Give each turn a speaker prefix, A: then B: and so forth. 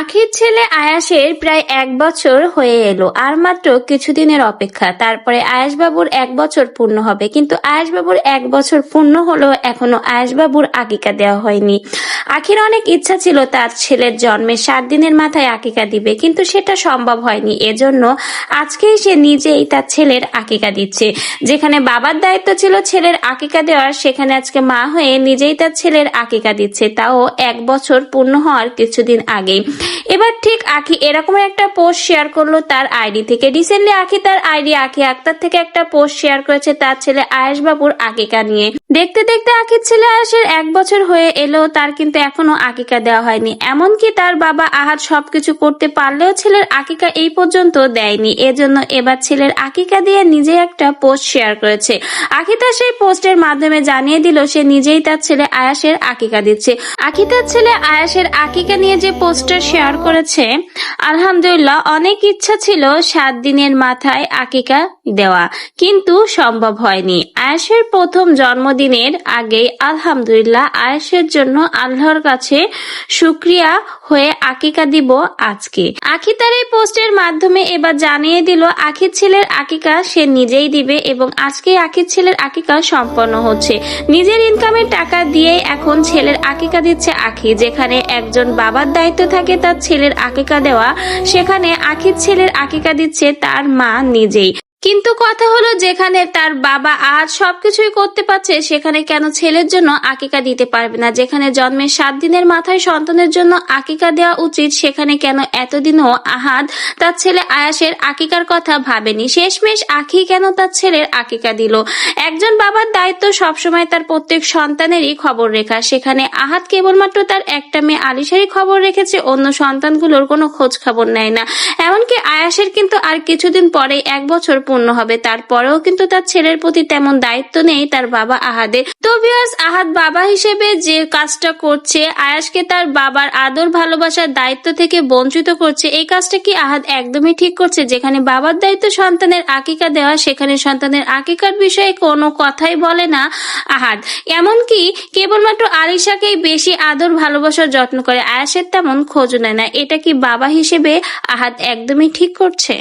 A: আখির ছেলে আয়াসের প্রায় এক বছর হয়ে এলো, আর মাত্র কিছুদিনের অপেক্ষা। তারপরে আয়াসবাবুর এক বছর পূর্ণ হবে। কিন্তু আয়াসবাবুর এক বছর পূর্ণ হলো এখনও আয়াসবাবুর আকিকা দেওয়া হয়নি। আখির অনেক ইচ্ছা ছিল তার ছেলের জন্মের সাত দিনের মাথায় আকিকা দিবে, কিন্তু সেটা সম্ভব হয়নি। এজন্য আজকেই সে নিজেই তার ছেলের আকিকা দিচ্ছে। যেখানে বাবার দায়িত্ব ছিল ছেলের আকিকা দেওয়ার, সেখানে আজকে মা হয়ে নিজেই তার ছেলের আকিকা দিচ্ছে। তাও এক বছর পূর্ণ হওয়ার কিছুদিন আগেই। এবার ঠিক আখি এরকম একটা পোস্ট শেয়ার করল তার আইডি থেকে। রিসেন্টলি আখি তার আইডি আখি আক্তার থেকে একটা পোস্ট শেয়ার করেছে তার ছেলে আয়েশ বাবুর আকিকা নিয়ে। দেখতে দেখতে আখির ছেলে আয়েশের এক বছর হয়ে এলো, তার কিন্তু এখনও আকিকা দেওয়া হয়নি। এমনকি তার বাবা আহাদ সবকিছু করতে পারলেও ছেলের আকিকা এই পর্যন্ত দেয়নি। এজন্য এবার ছেলের আকিকা দিয়ে নিজে একটা পোস্ট শেয়ার করেছে। আখিতা সেই পোস্টের মাধ্যমে জানিয়ে দিল, সে নিজেই তার ছেলে আয়াসের আকিকা দিচ্ছে। আকিতার ছেলে আয়াসের আকিকা নিয়ে যে পোস্টার শেয়ার করেছে, আলহামদুলিল্লাহ, অনেক ইচ্ছা ছিল সাত দিনের মাথায় আকিকা দেওয়া, কিন্তু সম্ভব হয়নি। আয়াসের প্রথম জন্মদিনের আগেই আলহামদুলিল্লাহ আয়াসের জন্য আল্লাহর কাছে শুক্রিয়া হয়ে আকিকা দিব আজকে। আখিতার এই পোস্টের মাধ্যমে এবার জানিয়ে দিল আখির ছেলের আকিকা সে নিজেই দিবে এবং আজকে আখির ছেলের আকিকা সম্পন্ন হচ্ছে। নিজের ইনকামের টাকা দিয়ে এখন ছেলের আকিকা দিচ্ছে আখি যেখানে একজন বাবার দায়িত্ব থাকে তার ছেলের আকিকা দেওয়া, সেখানে আখির ছেলের আকিকা দিচ্ছে তার মা নিজেই। কিন্তু কথা হলো যেখানে তার বাবা আজ সবকিছুই করতে পারছে, সেখানে কেন ছেলের জন্য আকিকা দিতে পারবে না? যেখানে জন্মের সাত দিনের মাথায় সন্তানের জন্য আকিকা দেওয়া উচিত, সেখানে কেন এতদিনও আহাদ তার ছেলে আয়াসের আকিকার কথা ভাবেনি? শেষমেশ আখি কেন তার ছেলের আকিকা দিল? একজন বাবার দায়িত্ব সবসময় তার প্রত্যেক সন্তানেরই খবর রেখা। সেখানে আহাদ কেবলমাত্র তার একটা মেয়ে আলিশারই খবর রেখেছে, অন্য সন্তানগুলোর কোনো খোঁজ খবর নেয় না। এমনকি আয়াসের কিন্তু আর কিছুদিন পরে এক বছর পূর্ণ হবে। তারপরেও কিন্তু তার ছেলের প্রতি তেমন দায়িত্ব নেই, তার বাবা আহাদের তো আহাদ বাবা হিসেবে যে কাজটা করছে আয়াসকে তার বাবার আদর ভালোবাসার দায়িত্ব থেকে বঞ্চিত করছে, এই কাজটা কি আহাদ একদমই ঠিক করছে? যেখানে বাবার দায়িত্ব সন্তানের আকিকা দেওয়া, সেখানে সন্তানের আকিকার বিষয়ে কোনো কথাই বলে না আহাদ। এমনকি কেবলমাত্র আলিশাকেই বেশি আদর ভালোবাসার যত্ন করে আয়াসের তেমন খোঁজ নেয় না। এটা কি বাবা হিসেবে আহাদ একদমই ঠিক করছে?